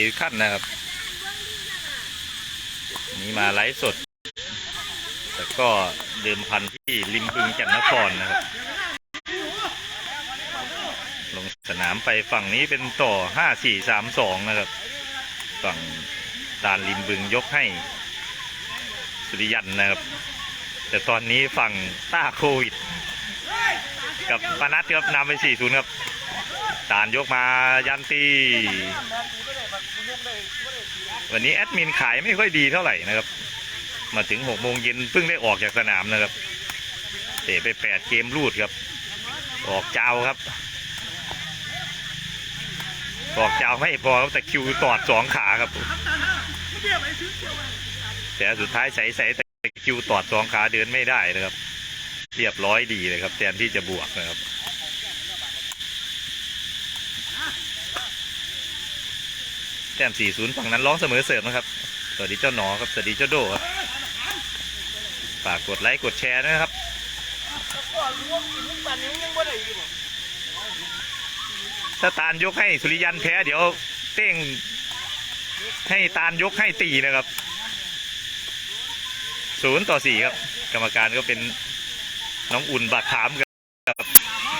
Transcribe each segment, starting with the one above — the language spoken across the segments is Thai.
สวัสดีทุกท่านนะครับ นี่มาไลฟ์สด แต่ก็เดิมพันที่ริมบึงจันทนครนะครับ ลงสนามไปฝั่งนี้เป็นต่อห้าสี่สามสองนะครับ ฝั่งดานริมบึงยกให้ สุริยันนะครับ แต่ตอนนี้ฝั่งต้าโควิด กับปานัทครับนำไปสี่ศูนย์ครับตานยกมายันตี วันนี้แอดมินขายไม่ค่อยดีเท่าไหร่นะครับ มาถึงหกโมงเย็นเพิ่งได้ออกจากสนามนะครับเตะไปแปดเกมรูดครับ ออกเจ้าครับ ออกเจ้าไม่พอครับแต่คิวตอดสองขาครับแต่สุดท้ายใส่ใส่แต่คิวตอดสองขาเดินไม่ได้นะครับ เรียบร้อยดีเลยครับแทนที่จะบวกนะครับ ต้ม40ฝั่งนั้นร้องเสมอเสิร์ฟนะครับ สวัสดีเจ้าหนอครับ สวัสดีเจ้าโดครับ ฝากกดไลค์กดแชร์นะครับถ้าตาลยกให้สุริยันแพ้เดี๋ยวเต้งให้ตาลยกให้ตีนะครับศูนย์ต่อสี่ครับ กรรมการก็เป็นน้องอุ่นบักขามกับ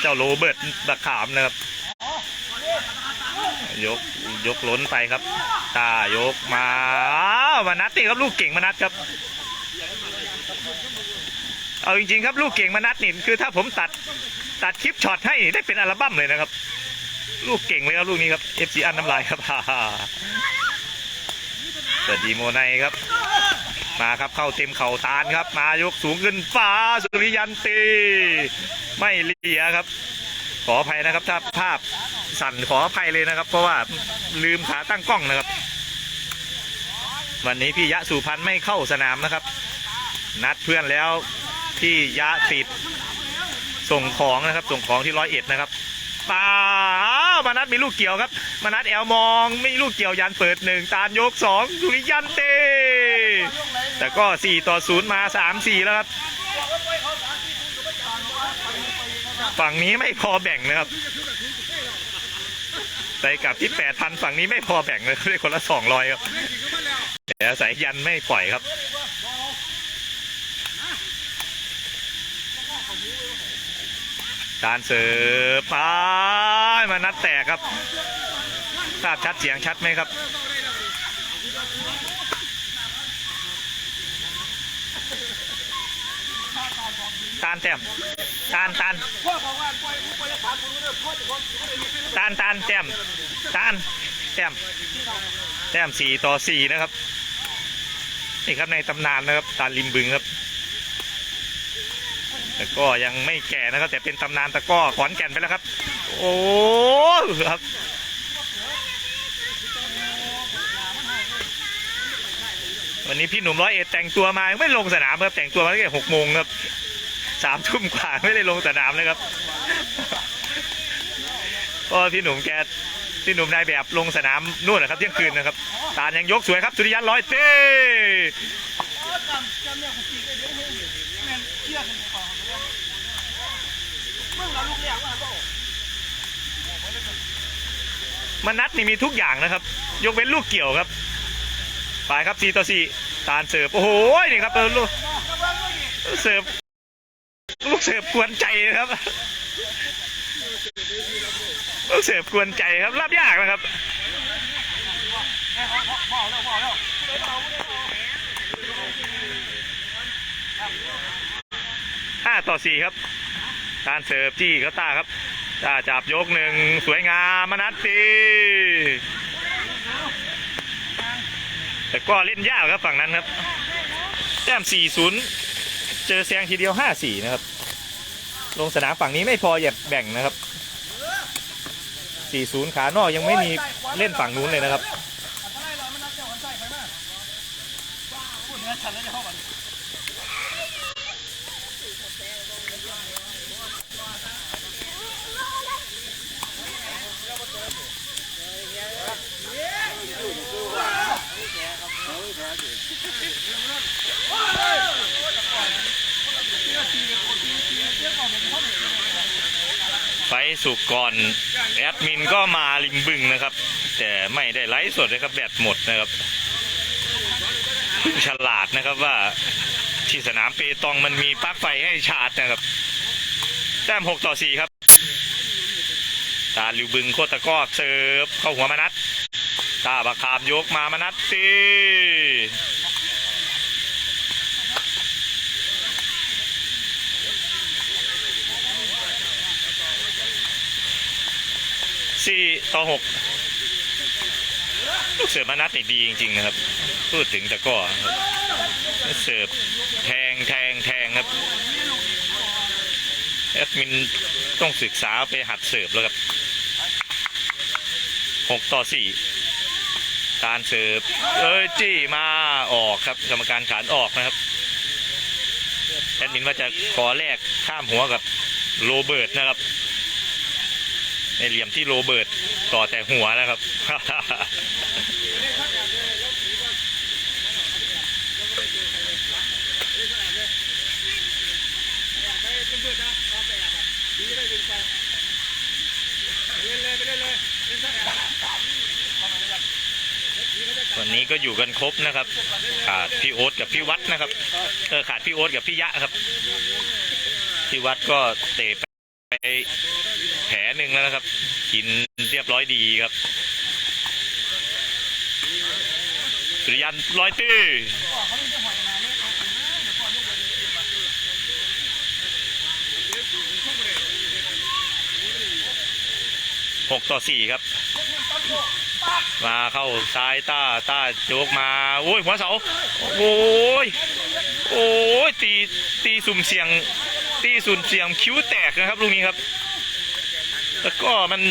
เจ้าโรเบิร์ตบักขามนะครับ ยก ยกล้นไปครับตายกมาอ้าวมานัดนี่ครับลูกเก่งมานัดครับ เอาจริงๆครับลูกเก่งมานัดนี่คือถ้าผมตัดตัดคลิปช็อตให้ได้เป็นอัลบั้มเลยนะครับ ลูกเก่งเลยครับลูกนี้ครับ FC อันน้ำลายครับฮ่าฮ่าสวัสดีโมไนครับ มาครับเข้าเต็มเข่าตานครับ มายกสูงขึ้นฟ้าสุริยันตี ไม่เลียครับ ขออภัยนะครับถ้าภาพ สั่นขออภัยเลยนะครับ เพราะว่าลืมขาตั้งกล้องนะครับ วันนี้พี่ยะสุพรรณไม่เข้าสนามนะครับ นัดเพื่อนแล้วพี่ยะติดส่งของนะครับ ส่งของที่ร้อยเอ็ดนะครับป้ามานัดมีลูกเกี่ยวครับ มานัดแอลมองไม่มีลูกเกี่ยวยันเปิดหนึ่งตานยกสองสุริยันเต แต่ก็สี่ต่อศูนย์มาสามสี่แล้วครับฝั่งนี้ไม่พอแบ่งนะครับ ไปกลับที่แปดพันฝั่งนี้ไม่พอแบ่งเลยได้คนละสองร้อยครับแต่สายยันไม่ปล่อยครับการเสิร์ฟไปมานัดแตกครับภาพชัดเสียงชัดไหมครับตานแต้ม ตานตานตานตานแต้มตานแต้มแต้มสี่ต่อสี่นะครับนี่ครับในตำนานนะครับตานริมบึงครับแต่ก็ยังไม่แก่นะครับ แต่เป็นตำนานตะก้อขอนแก่นไปแล้วครับ โอ้ครับวันนี้พี่หนุ่มร้อยเอ็ดแต่งตัวมาไม่ลงสนามครับแต่งตัวมาตั้งแต่หกโมงครับ สามทุ่มกว่าไม่ได้ลงสนามเลยครับเพราะว่าพี่หนุ่มแกพี่หนุ่มนายแบบลงสนามนู่นนะครับเที่ยงคืนนะครับ ตาลยังยกสวยครับสุริยันร้อยเต้มันนัดนี่มีทุกอย่างนะครับ ยกเว้นลูกเกี่ยวครับไปครับ4ต่อ4ตาลเสิร์ฟโอ้โหนี่ครับเออลูกเสิร์ฟ ลูกเสิร์ฟกวนใจครับ ลูกเสิร์ฟกวนใจครับรับยากนะครับห้าต่อสี่ครับตาลเสิร์ฟจี้เขาตาครับตาจับยกหนึ่งสวยงามมนัดตีแต่ก็เล่นยากครับฝั่งนั้นครับแต้ม4-0 เจอแซงทีเดียว 5-4 นะครับ ลงสนามฝั่งนี้ไม่พออย่าแบ่งนะครับ 4-0 ขานอกยังไม่มีเล่นฝั่งนู้นเลยนะครับ ไฟสุกก่อนแอดมินก็มาริมบึงนะครับ แต่ไม่ได้ไลฟ์สดนะครับแบตหมดนะครับ ฉลาดนะครับว่าที่สนามเปตองมันมีปลั๊กไฟให้ชาร์จนะครับ แต้มหกต่อสี่ครับ ตาลิวบึงโคตรตะก้อเสิร์ฟเข้าหัวมานัดตาบักามยกมามานัดตี สี่ต่อหกลูกเสิร์ฟมานัดนี่ดีจริงๆนะครับ พูดถึงตะกร้อเสิร์ฟแทงแทงแทงครับแอดมินต้องศึกษาไปหัดเสิร์ฟแล้วครับหกต่อสี่การเสิร์ฟเอ้ยจี้มาออกครับกรรมการขานออกนะครับแอดมินว่าจะขอแลกข้ามหัวกับโรเบิร์ตนะครับ ในเหลี่ยมที่โรเบิร์ตต่อแต่หัวนะครับ วันนี้ก็อยู่กันครบนะครับ ขาดพี่โอ๊ตกับพี่วัดนะครับ เออขาดพี่โอ๊ตกับพี่ยะครับ พี่วัดก็เตะไป หนึ่งแล้วนะครับ กินเรียบร้อยดีครับสุริยันร้อยตื้อหกต่อสี่ครับ มาเข้าซ้ายต้าต้าโยกมา โอ้ยหัวเสา โอ้ย โอ้ยตีตีสุ่มเสียง ตีสุ่มเสียงคิ้วแตกนะครับลูกนี้ครับ แล้วก็มัน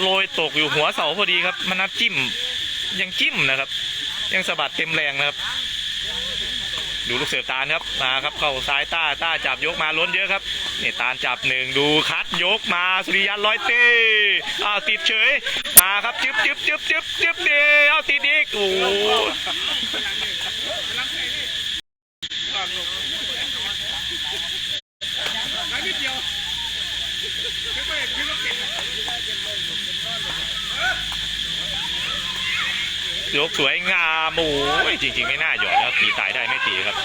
โรยตกอยู่หัวเสาพอดีครับ มันนัดจิ้มยังจิ้มนะครับ ยังสะบัดเต็มแรงนะครับ ดูลูกเสือตาลครับมาครับเข้าซ้ายต้าต้าจับยกมาล้นเยอะครับนี่ตาลจับหนึ่งดูคัดยกมาสุริยันร้อยเต้อ้าวติดเฉยมาครับจึ๊บจึ๊บจึ๊บจึ๊บจึ๊บเดียวเอาติดอีกโอ้ ยกสวยงามโอ้ยจริง ๆ ไม่น่าหยอดแล้วตีตายได้ไม่ตีครับ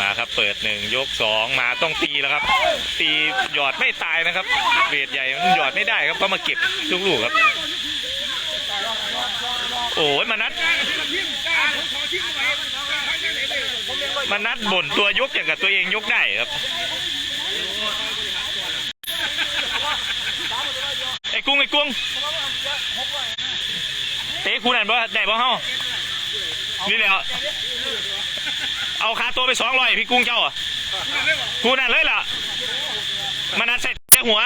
มาครับเปิดหนึ่งยกสองมาต้องตีแล้วครับ ตีหยอดไม่ตายนะครับเวทใหญ่มันหยอดไม่ได้ครับเขามาเก็บทุกลูกครับ โอ้ยมานัดมานัดบ่นตัวยกอย่างกับตัวเองยกได้ครับไอ้กุ้งไอ้กุ้ง เตะคูนั่นบ่ได้บ่เฮานี่แหละเอาคาตัวไปสองร้อยพี่กุ้งเจ้าอะคูนั่นเลยล่ะมานัดใส่แต่หัว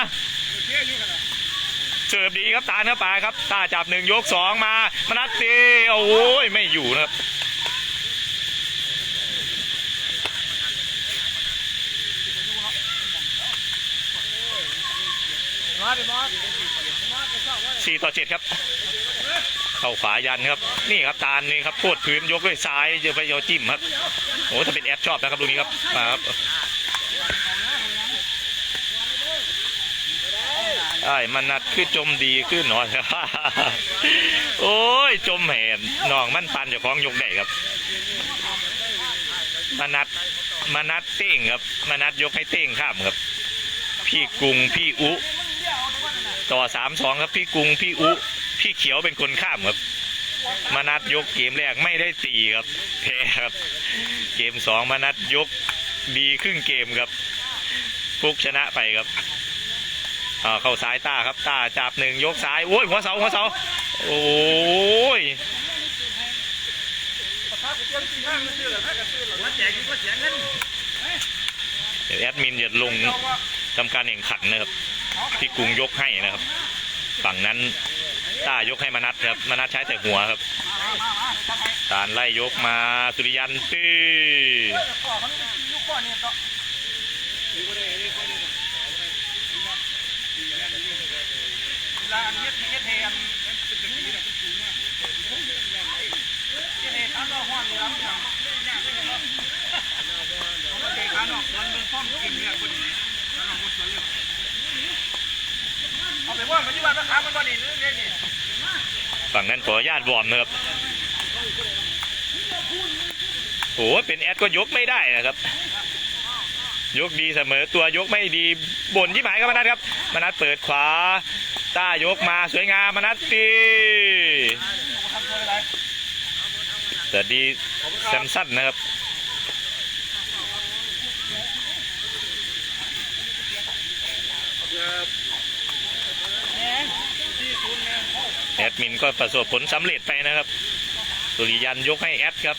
เสิร์ฟดีครับตาเนื้อปลาครับ ตาจับหนึ่งยกสองมามนัดตีโอ้ยไม่อยู่นะครับสี่ต่อเจ็ดครับ เข้าขวายันครับ นี่ครับตาลนี่ครับโคตรพื้นยกด้วยซ้ายจะไปเอจิ้มครับโอ้ถ้าเป็นแอดชอบนะครับลูกนี้ครับมาครับไอ้มันนัดคือจมดีขึ้นหน่อยโอ้ยจมแห่น้องมันปันเจ้าของยกได้ครับมานัดมานัดเต้งครับมานัดยกให้เต้งข้ามครับ พี่กรุงพี่อุ ต่อสามสองครับพี่กรุงพี่อุ พี่เขียวเป็นคนข้ามครับ มานัดยกเกมแรกไม่ได้ตีครับแพ้ครับ เกมสองมานัดยกดีครึ่งเกมครับฟุกชนะไปครับอ่าเข้าซ้ายต้าครับต้าจับหนึ่งยกซ้ายโอ้ยหัวเสาหัวเสาโอ้ยเดี๋ยวแอดมินจะลงทำการแข่งขันนะครับพี่กรุงยกให้นะครับ ฝั่งนั้น ตายกให้มนัดครับมนัดใช้แต่หัวครับตาไล่ยกมาสุริยันตีเอยู่บ้านมะขามันบ่ดีหรือเนี่ฝั่งนั้นขอญาตวอร์มนะครับโอ้เป็นแอดก็ยกไม่ได้นะครับ ยกดีเสมอตัวยกไม่ดีบ่นที่หมายครับมนัดครับมานัดเปิดขวาต้ายกมาสวยงามมานัดตีแต่ดีแซมสั้นนะครับครับ ดมินก็ประสบผลสำเร็จไปนะครับ สุริยันยกให้แอดครับ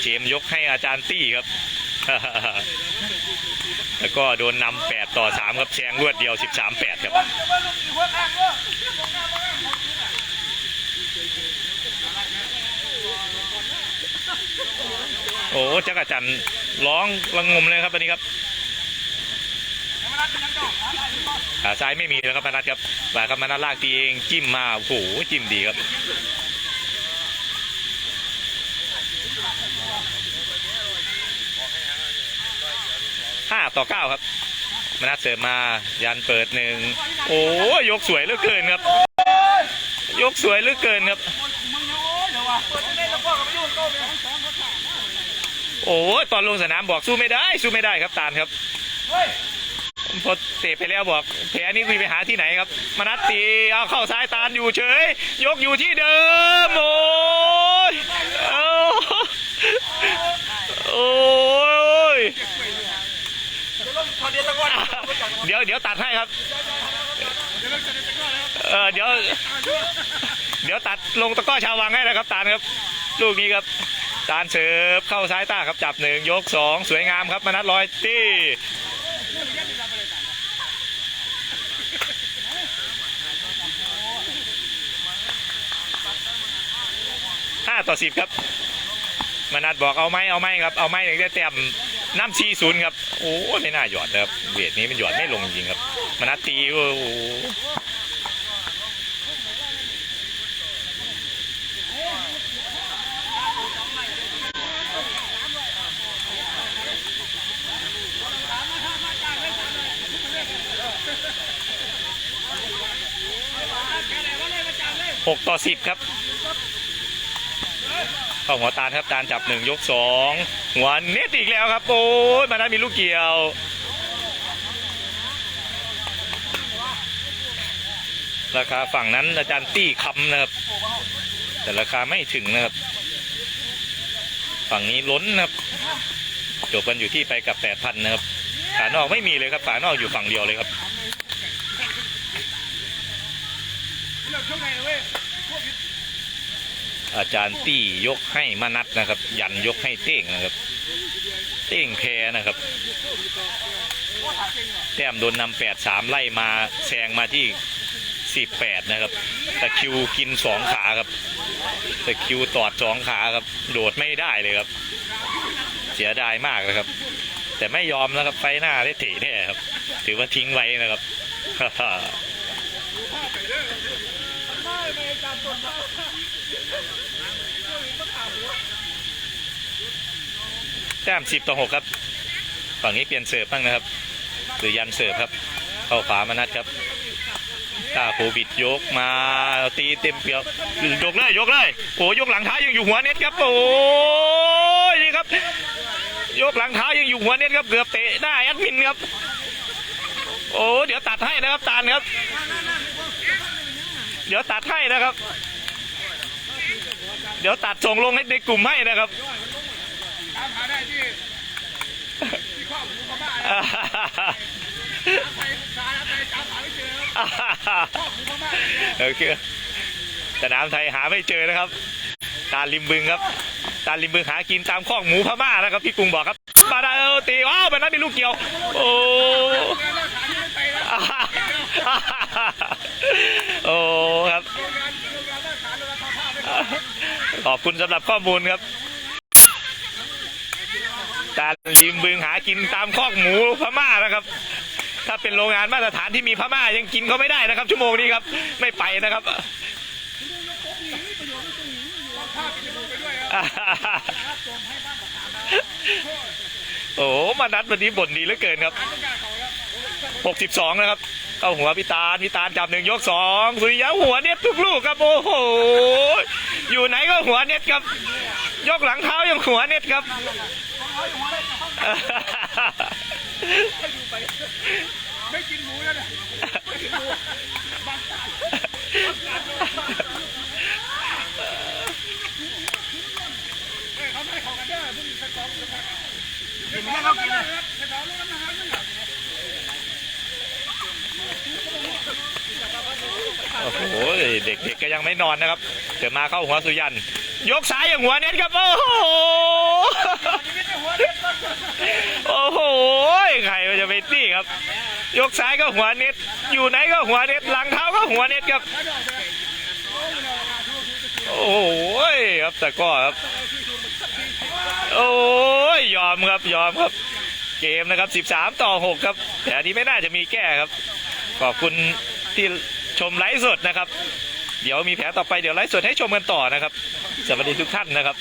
เจมส์ยกให้อาจารย์ตี้ครับ แล้วก็โดนนำ8ต่อ3ครับแซงรวดเดียว13 8ครับโอ้จักรจันร้องระงมเลยครับตอนนี้ครับ ซ้ายไม่มีแล้วครับมานัดครับมาครับมานัดลากตีเองจิ้มมาโอ้โหจิ้มดีครับห้าต่อเก้าครับมานัดเสร์ฟมายันเปิดหนึ่งโอ้ยกสวยเหลือเกินครับ ยกสวยเหลือเกินครับโอ้ตอนลงสนามบอกสู้ไม่ได้ สู้ไม่ได้ครับตาลครับ พอเตะไปแล้วบอกแผลนี่คุยไปหาที่ไหนครับมนัดตีเอาเข้าซ้ายตาลอยู่เฉย ยกอยู่ที่เดิมโอ้ยเอาโอ้ยเดี๋ยวเดี๋ยวตัดให้ครับเออเดี๋ยว เดี๋ยวตัดลงตะก้อชาววังให้นะครับตาลครับ ลูกนี้ครับตาลเสิร์ฟเข้าซ้ายตาครับจับหนึ่งยกสองสวยงามครับมนัดลอยตี้ ห้าต่อสิบครับ มานัดบอกเอาไหมเอาไหมครับ เอาไหมถึงได้เต็มน้ำชีศูนย์ครับ โอ้ไม่น่าหยอดนะครับเวทนี้มันหยอดไม่ลงจริงครับ มานัดตีโอ้โหหกต่อสิบครับ เข้าหัวตาลครับตาลจับหนึ่งยกสองหัวเน็ตอีกแล้วครับโอ้ยมาได้มีลูกเกี่ยวราคาฝั่งนั้นอาจารย์ตี้คำนะครับ แต่ราคาไม่ถึงนะครับ ฝั่งนี้ล้นนะครับจบกันอยู่ที่ไปกับแปดพันนะครับขานอกไม่มีเลยครับขานอกอยู่ฝั่งเดียวเลยครับ อาจารย์ตี้ยกให้มานัดนะครับ ยันยกให้เต้งนะครับ เต้งแพ้นะครับ แต้มโดนนำแปดสามไล่มาแซงมาที่สิบแปดนะครับตะคิวกินสองขาครับตะคิวตอดสองขาครับ โดดไม่ได้เลยครับ เสียดายมากนะครับ แต่ไม่ยอมนะครับไฟหน้าได้เตะแน่ครับ ถือว่าทิ้งไว้นะครับ แต้มสิบต่อหกครับ ฝั่งนี้เปลี่ยนเสิร์ฟบ้างนะครับ หรือยันเสิร์ฟครับ เข้าขวามานัดครับตาโควิดยกมาตีเต็มเปียกยกเลยยกเลยโอ้ยกหลังเท้ายังอยู่หัวเน็ตครับโอ้ยนี่ครับ ยกหลังเท้ายังอยู่หัวเน็ตครับเกือบเตะหน้แอดมินครับ โอ้เดี๋ยวตัดให้นะครับตาลครับ เดี๋ยวตัดให้นะครับ เดี๋ยวตัดส่งลงให้ในกลุ่มให้นะครับตามหาได้ที่ที่ข้อมูลพม่าไปสารไปตามหาไม่เจอครับข้อมูลพม่าเนี่ยโอเคสนามไทยหาไม่เจอนะครับ ตาลิมบึงครับ ตาลิมบึงหากินตามข้อกหมูพม่านะครับพี่กรุงบอกครับมาได้เออตีอ้าวมันนั้นมีลูกเกี่ยว โอ้งานราชการที่ไม่ไปนะโอ้ครับ ขอบคุณสำหรับข้อมูลครับตาลิมบึงหากินตามคอกหมูพม่านะครับ ถ้าเป็นโรงงานมาตรฐานที่มีพม่ายังกินเขาไม่ได้นะครับ ชั่วโมงนี้ครับ ไม่ไปนะครับโอ้มานัดวันนี้บ่นดีเหลือเกินครับต้องการเขาครับ62 นะครับ เข้าหัวพิตาลพิตาลจับหนึ่งยกสองสุริยะหัวเน็ตทุกลูกครับ โอ้โห อยู่ไหนก็หัวเน็ตครับ ยกหลังเท้ายังหัวเน็ตครับไม่กินหมูแล้วเนี่ยไม่กินหมูบางตาเขาไม่ข้ากันเด้พวกนี้สกองสกองกินไม่เขากินเลยสกองลูกน้ำนไม่หลับโอ้โหเด็กๆก็ยังไม่นอนนะครับ เดี๋ยวมาเข้าหัวสุยัน ยกซ้ายอย่างหัวเน็ตครับ โอ้โห โอ้โห ใครมันจะไปตี้ครับ ยกซ้ายก็หัวเน็ต อยู่ไหนก็หัวเน็ต หลังเท้าก็หัวเน็ตครับ โอ้โหครับแต่ก็ครับ โอ้ยยอมครับยอมครับ เกมนะครับ 13 ต่อ 6 ครับ แต่อันนี้ไม่น่าจะมีแก้ครับ ขอบคุณที่ชมไลฟ์สดนะครับ เดี๋ยวมีแผลต่อไปเดี๋ยวไลฟ์สดให้ชมกันต่อนะครับ สวัสดีทุกท่านนะครับ